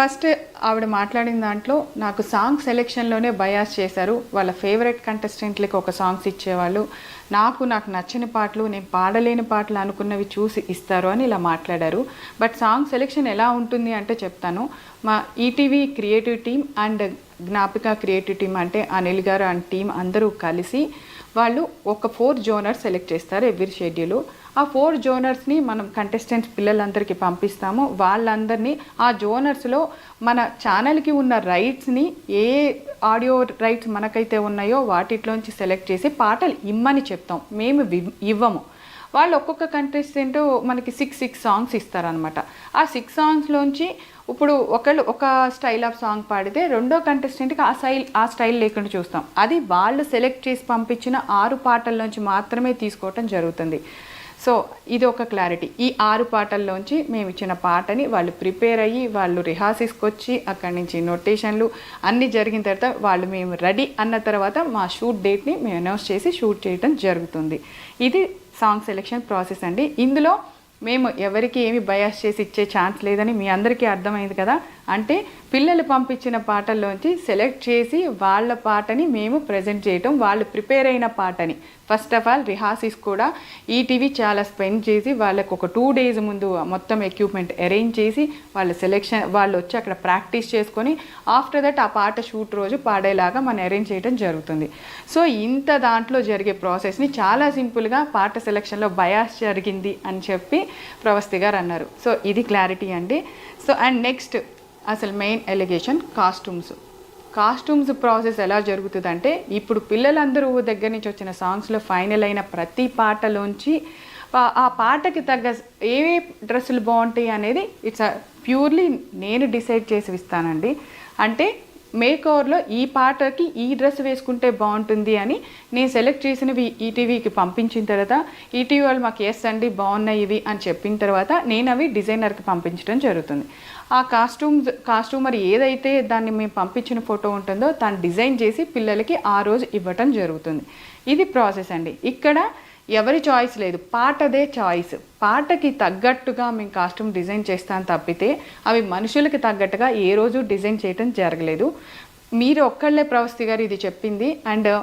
First ఆవిడ మాట్లాడిన దాంట్లో నాకు సాంగ్ సెలెక్షన్లోనే బయాస్ చేశారు. వాళ్ళ ఫేవరెట్ కంటెస్టెంట్లకి ఒక సాంగ్స్ ఇచ్చేవాళ్ళు. నాకు నాకు నచ్చని పాటలు నేను పాడలేని పాటలు అనుకున్నవి చూసి ఇస్తారు అని ఇలా మాట్లాడారు. బట్ సాంగ్ సెలెక్షన్ ఎలా ఉంటుంది అంటే చెప్తాను. మా ETV creative team and Gnapika creative team అంటే అనిల్ గారు అండ్ టీం అందరూ కలిసి వాళ్ళు ఒక ఫోర్ జోనర్ సెలెక్ట్ చేస్తారు ఎవ్రీ షెడ్యూల్ ఆ ఫోర్ జోనర్స్ని మనం కంటెస్టెంట్స్ పిల్లలందరికీ పంపిస్తాము. వాళ్ళందరినీ ఆ జోనర్స్లో మన ఛానల్కి ఉన్న రైట్స్ని ఏ ఆడియో రైట్స్ మనకైతే ఉన్నాయో వాటిలోంచి సెలెక్ట్ చేసి పాటలు ఇమ్మని చెప్తాం. మేము ఇవ్వము. వాళ్ళు ఒక్కొక్క కంటెస్టెంట్ మనకి సిక్స్ సిక్స్ సాంగ్స్ ఇస్తారనమాట ఆ సిక్స్ సాంగ్స్లోంచి ఇప్పుడు ఒకళ్ళు ఒక స్టైల్ ఆఫ్ సాంగ్ పాడితే రెండో కంటెస్టెంట్కి ఆ స్టైల్ ఆ స్టైల్ లేకుండా చూస్తాం. అది వాళ్ళు సెలెక్ట్ చేసి పంపించిన ఆరు పాటల్లోంచి మాత్రమే తీసుకోవటం జరుగుతుంది. సో ఇది ఒక క్లారిటీ ఈ ఆరు పాటల్లోంచి మేము ఇచ్చిన పాటని వాళ్ళు ప్రిపేర్ అయ్యి వాళ్ళు రిహార్సిస్కి వచ్చి అక్కడి నుంచి నోటేషన్లు అన్నీ జరిగిన తర్వాత వాళ్ళు మేము రెడీ అన్న తర్వాత మా షూట్ డేట్ని మేము అనౌన్స్ చేసి షూట్ చేయడం జరుగుతుంది. ఇది సాంగ్ సెలెక్షన్ ప్రాసెస్ అండి. ఇందులో మేము ఎవరికి ఏమి బయాస్ చేసి ఇచ్చే ఛాన్స్ లేదని మీ అందరికీ అర్థమైంది కదా. అంటే పిల్లలు పంపించిన పాటల్లోంచి సెలెక్ట్ చేసి వాళ్ళ పాటని మేము ప్రజెంట్ చేయటం వాళ్ళు ప్రిపేర్ అయిన పాటని. ఫస్ట్ ఆఫ్ ఆల్ రిహార్సీస్ కూడా ఈటీవీ చాలా స్పెండ్ చేసి వాళ్ళకు ఒక టూ డేస్ ముందు మొత్తం ఎక్విప్మెంట్ అరేంజ్ చేసి వాళ్ళ సెలెక్షన్ వాళ్ళు వచ్చి అక్కడ ప్రాక్టీస్ చేసుకొని ఆఫ్టర్ దట్ ఆ పాట షూట్ రోజు పాడేలాగా మనం అరేంజ్ చేయడం జరుగుతుంది. సో ఇంత దాంట్లో జరిగే ప్రాసెస్ని చాలా సింపుల్గా పాట సెలెక్షన్లో బయాస్ జరిగింది అని చెప్పి ప్రవస్తి గారు అన్నారు. సో ఇది క్లారిటీ అండి. సో అండ్ నెక్స్ట్ అసలు main allegation costumes costumes process ఎలా జరుగుతుందంటే ఇప్పుడు పిల్లలందరూ దగ్గర నుంచి వచ్చిన సాంగ్స్లో ఫైనల్ అయిన ప్రతి పాటలోంచి ఆ- పాటకి తగ్గ ఏ డ్రెస్సులు బాగుంటాయి అనేది ఇట్స్ ప్యూర్లీ నేను డిసైడ్ చేసి ఇస్తానండి. అంటే మేక్ ఓవర్లో ఈ పాటకి ఈ డ్రెస్ వేసుకుంటే బాగుంటుంది అని నేను సెలెక్ట్ చేసినవి ఈటీవీకి పంపించిన తర్వాత ఈటీవీ వాళ్ళు మాకు ఎస్ అండి బాగున్నాయి ఇవి అని చెప్పిన తర్వాత నేను అవి డిజైనర్కి పంపించడం జరుగుతుంది. ఆ కాస్ట్యూమ్స్ కాస్ట్యూమర్ ఏదైతే దాన్ని మేము పంపించిన ఫోటో ఉంటుందో దాన్ని డిజైన్ చేసి పిల్లలకి ఆ రోజు ఇవ్వటం జరుగుతుంది. ఇది ప్రాసెస్ అండి. ఇక్కడ ఎవరి చాయిస్ లేదు. పాటదే చాయిస్ పాటకి తగ్గట్టుగా మేము కాస్ట్యూమ్ డిజైన్ చేస్తాను తప్పితే అవి మనుషులకి తగ్గట్టుగా ఏ రోజు డిజైన్ చేయటం జరగలేదు. మీరు ఒక్కళ్ళే ప్రవస్తి గారు ఇది చెప్పింది. అండ్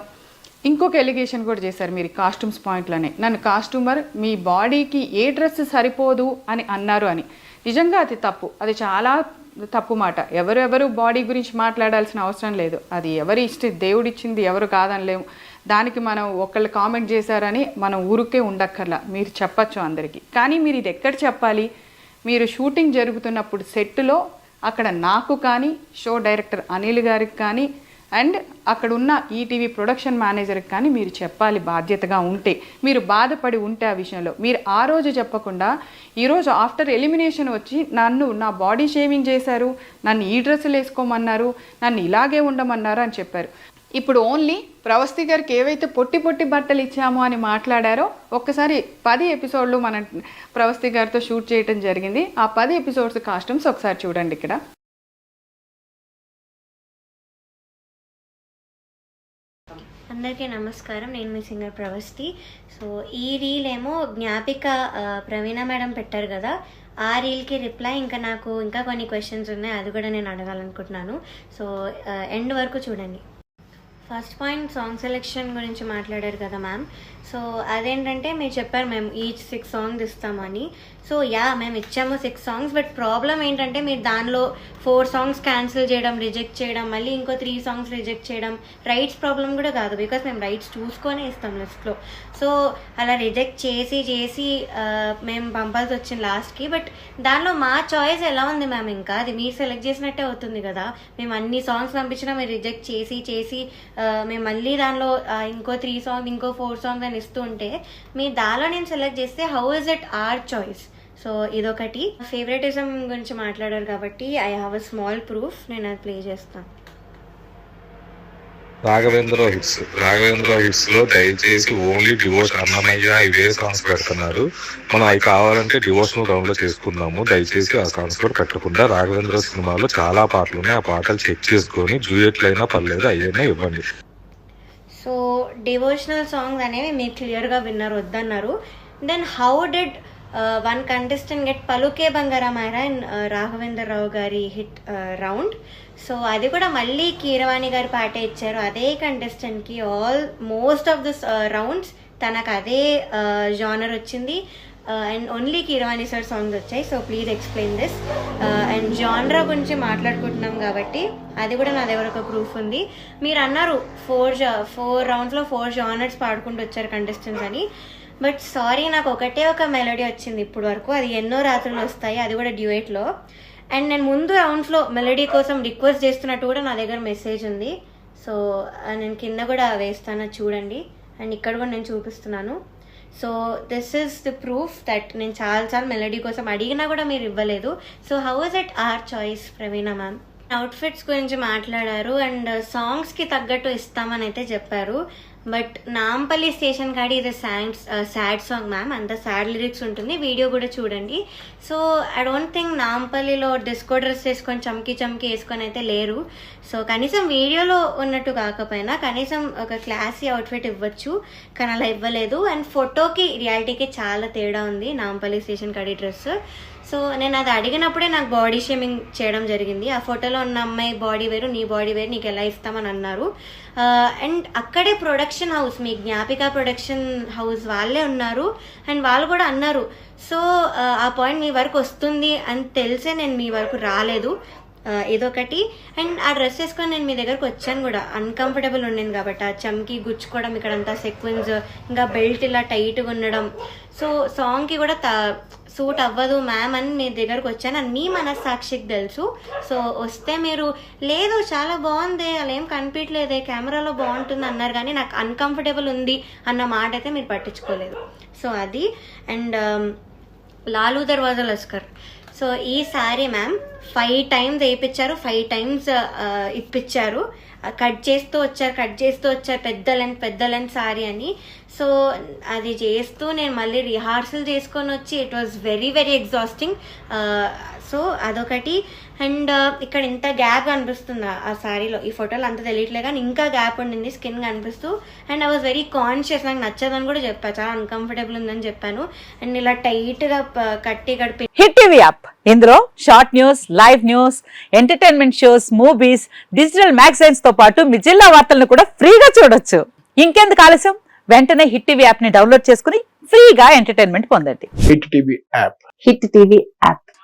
ఇంకొక ఎలిగేషన్ కూడా చేశారు మీరు కాస్ట్యూమ్స్ పాయింట్లోనే నన్ను కాస్ట్యూమర్ మీ బాడీకి ఏ డ్రెస్ సరిపోదు అని అన్నారు అని. నిజంగా అది తప్పు. అది చాలా తప్పు మాట. ఎవరెవరు బాడీ గురించి మాట్లాడాల్సిన అవసరం లేదు. అది ఎవరి ఇష్ట దేవుడిచ్చింది ఎవరు కాదనలేము. దానికి మనం ఒకళ్ళు కామెంట్ చేశారని మనం ఊరికే ఉండక్కర్లా. మీరు చెప్పచ్చు అందరికీ. కానీ మీరు ఇది ఎక్కడ చెప్పాలి? మీరు షూటింగ్ జరుగుతున్నప్పుడు సెట్లో అక్కడ నాకు కానీ షో డైరెక్టర్ అనిల్ గారికి కానీ అండ్ అక్కడ ఉన్న ఈటీవీ ప్రొడక్షన్ మేనేజర్కి కానీ మీరు చెప్పాలి బాధ్యతగా ఉంటే. మీరు బాధపడి ఉంటే ఆ విషయంలో. మీరు ఆ రోజు చెప్పకుండా ఈరోజు ఆఫ్టర్ ఎలిమినేషన్ వచ్చి నన్ను నా బాడీ షేవింగ్ చేశారు నన్ను ఈ డ్రెస్సులు వేసుకోమన్నారు నన్ను ఇలాగే ఉండమన్నారు అని చెప్పారు. ఇప్పుడు ఓన్లీ ప్రవస్తి గారికి ఏవైతే పొట్టి పొట్టి బట్టలు ఇచ్చామో అని మాట్లాడారో ఒక్కసారి పది ఎపిసోడ్లు మనం ప్రవస్తి గారితో షూట్ చేయటం జరిగింది. ఆ పది ఎపిసోడ్స్ కాస్ట్యూమ్స్ ఒకసారి చూడండి ఇక్కడ. అందరికీ నమస్కారం. నేను మీ సింగర్ ప్రవస్తి. సో ఈ రీల్ ఏమో జ్ఞాపిక ప్రవీణ మేడం పెట్టారు కదా ఆ రీల్కి రిప్లై ఇంకా నాకు ఇంకా కొన్ని క్వశ్చన్స్ ఉన్నాయి. అది కూడా నేను అడగాలనుకుంటున్నాను. సో ఎండ్ వరకు చూడండి. ఫస్ట్ పాయింట్ సాంగ్ సెలెక్షన్ గురించి మాట్లాడారు కదా మ్యామ్. సో అదేంటంటే మీరు చెప్పారు మేము ఈచ్ సిక్స్ సాంగ్స్ ఇస్తామని సో యా మేము ఇచ్చాము సిక్స్ సాంగ్స్ బట్ ప్రాబ్లం ఏంటంటే మీరు దానిలో ఫోర్ సాంగ్స్ క్యాన్సిల్ చేయడం రిజెక్ట్ చేయడం మళ్ళీ ఇంకో త్రీ సాంగ్స్ రిజెక్ట్ చేయడం రైట్స్ ప్రాబ్లం కూడా కాదు బికాస్ మేము రైట్స్ చూసుకొని ఇస్తాం లిస్ట్లో. సో అలా రిజెక్ట్ చేసి చేసి మేము పంపాల్సి వచ్చింది లాస్ట్కి. బట్ దానిలో మా చాయిస్ ఎలా ఉంది మ్యామ్? ఇంకా అది మీరు సెలెక్ట్ చేసినట్టే అవుతుంది కదా. మేము అన్ని సాంగ్స్ పంపించినా మీరు రిజెక్ట్ చేసి చేసి మేము మళ్ళీ దానిలో ఇంకో త్రీ సాంగ్స్ ఇంకో ఫోర్ సాంగ్స్ అని ఇస్తుంటే మీ దానిలో నేను సెలెక్ట్ చేస్తే how is it our choice so ఇదొకటి. ఫేవరెటిజం గురించి మాట్లాడారు కాబట్టి I have a small proof నేను అది ప్లే చేస్తాను. రాఘవేంద్ర హిట్స్. రాఘవేంద్ర హిట్స్లో దయచేసి ఓన్లీ డివోర్స్ అన్నమయ్య ఇవే సాంగ్స్ పెడుతున్నారు. మనం అవి కావాలంటే డివోర్స్ను డౌన్లోడ్ చేసుకుందాము. దయచేసి ఆ సాంగ్స్ కూడా పెట్టకుండా రాఘవేంద్ర సినిమాలో చాలా పాటలు ఉన్నాయి. ఆ పాటలు చెక్ చేసుకొని జూయట్లు అయినా పర్లేదు అయ్యైనా ఇవ్వండి. సో డివోషనల్ సాంగ్స్ అనేవి మీరు క్లియర్గా విన్నారు వద్దన్నారు. Then how did one contestant get Paluke Bangaramara and Raghavendra రావు గారి హిట్ రౌండ్ సో అది కూడా మళ్ళీ కీరవాణి గారి పాటే ఇచ్చారు అదే కంటెస్టెంట్కి almost of this rounds తనకు అదే జానర్ వచ్చింది and only Keeravani sir songs వచ్చాయి so please explain this and జానరా గురించి మాట్లాడుకుంటున్నాం కాబట్టి అది కూడా నా దగ్గర ఒక ప్రూఫ్ ఉంది మీరు అన్నారు ఫోర్ ఫోర్ రౌండ్స్లో ఫోర్ జానర్స్ పాడుకుంటూ వచ్చారు కంటెస్టెంట్స్ అని బట్ సారీ నాకు ఒకటే ఒక మెలోడీ వచ్చింది ఇప్పుడు వరకు. అది ఎన్నో రాత్రులు వస్తాయి. అది కూడా డ్యూయేట్లో. అండ్ నేను ముందు రౌండ్స్లో మెలోడీ కోసం రిక్వెస్ట్ చేస్తున్నట్టు కూడా నా దగ్గర మెసేజ్ ఉంది. సో నేను కింద కూడా వేస్తాను. చూడండి. అండ్ ఇక్కడ కూడా నేను చూపిస్తున్నాను. So this is the proof that నేను చాలా చాలా మెలడీ కోసం అడిగినా కూడా మీరు ఇవ్వలేదు. So how is it our choice Praveena ma'am outfits గురించి మాట్లాడారు. అండ్ సాంగ్స్కి తగ్గట్టు ఇస్తామని అయితే చెప్పారు. బట్ నాంపల్లి స్టేషన్ కాడి ఇది సాంగ్ సాడ్ సాంగ్ మ్యామ్. అంత సాడ్ లిరిక్స్ ఉంటుంది. వీడియో కూడా చూడండి. సో ఐ డోంట్ థింక్ నాంపల్లిలో డిస్కో డ్రెస్ వేసుకొని చమ్కి చమ్కి వేసుకొని అయితే లేరు. సో కనీసం వీడియోలో ఉన్నట్టు కాకపోయినా కనీసం ఒక క్లాసీ అవుట్ఫిట్ ఇవ్వచ్చు. కానీ అలా ఇవ్వలేదు. అండ్ ఫోటోకి రియాలిటీకి చాలా తేడా ఉంది నాంపల్లి స్టేషన్ కాడి డ్రెస్. సో నేను అది అడిగినప్పుడే నాకు బాడీ షేమింగ్ చేయడం జరిగింది. ఆ ఫోటోలో ఉన్న అమ్మాయి బాడీ వేరు నీ బాడీ వేరు నీకు ఎలా ఇస్తామని అన్నారు. అండ్ అక్కడే ప్రొడక్షన్ హౌస్ మీ జ్ఞాపిక ప్రొడక్షన్ హౌస్ వాళ్ళే ఉన్నారు. అండ్ వాళ్ళు కూడా అన్నారు. సో ఆ పాయింట్ మీ వరకు వస్తుంది అని తెలిసే నేను మీ వరకు రాలేదు. ఇదొకటి అండ్ ఆ డ్రెస్ వేసుకొని నేను మీ దగ్గరకు వచ్చాను కూడా. అన్కంఫర్టబుల్ ఉండింది కాబట్టి ఆ చమ్కి గుచ్చుకోవడం ఇక్కడంతా సెక్వెన్స్ ఇంకా బెల్ట్ ఇలా టైట్గా ఉండడం. సో సాంగ్కి కూడా సూట్ అవ్వదు మ్యామ్ అని మీ దగ్గరకు వచ్చాను. అని మీ మనస్సాక్షికి తెలుసు. సో వస్తే మీరు లేదు చాలా బాగుంది. అలా ఏం కనిపించలేదే. కెమెరాలో బాగుంటుంది అన్నారు కానీ నాకు అన్కంఫర్టబుల్ ఉంది అన్న మాట అయితే మీరు పట్టించుకోలేదు. సో అది. అండ్ లాలూ దర్వాజా లస్కర్ సో ఈ సారీ మ్యామ్ ఫైవ్ టైమ్స్ వేయించారు ఫైవ్ టైమ్స్ ఇప్పించారు. కట్ చేస్తూ వచ్చారు కట్ చేస్తూ వచ్చారు. పెద్ద లెంత్ పెద్ద లెంత్ సారీ అని. సో అది చేస్తూ నేను మళ్ళీ రిహార్సల్ చేసుకొని వచ్చి it was very very exhausting so అదొకటి. అండ్ ఇక్కడ ఇంత గ్యాప్ కనిపిస్తుంది ఆ సారీలో ఈ ఫోటోలో అంత తెలియట్లే కానీ ఇంకా గ్యాప్ ఉండింది స్కిన్ కనిపిస్తూ. And I was very conscious నాకు నచ్చదని కూడా చెప్పాను చాలా అన్కంఫర్టబుల్ ఉందని చెప్పాను. అండ్ ఇలా టైట్గా కట్టి గడిపి హిట్ టీవీ యాప్. ఇందులో short news live news entertainment shows movies digital మ్యాగజైన్స్తో పాటు మీ జిల్లా వార్తలను కూడా ఫ్రీగా చూడొచ్చు. ఇంకెందుకు ఆలస్యం? వెంటనే హిట్ టీవీ యాప్ని డౌన్లోడ్ చేసుకుని ఫ్రీగా ఎంటర్టైన్మెంట్ పొందండి. Hit TV app. Hit TV app.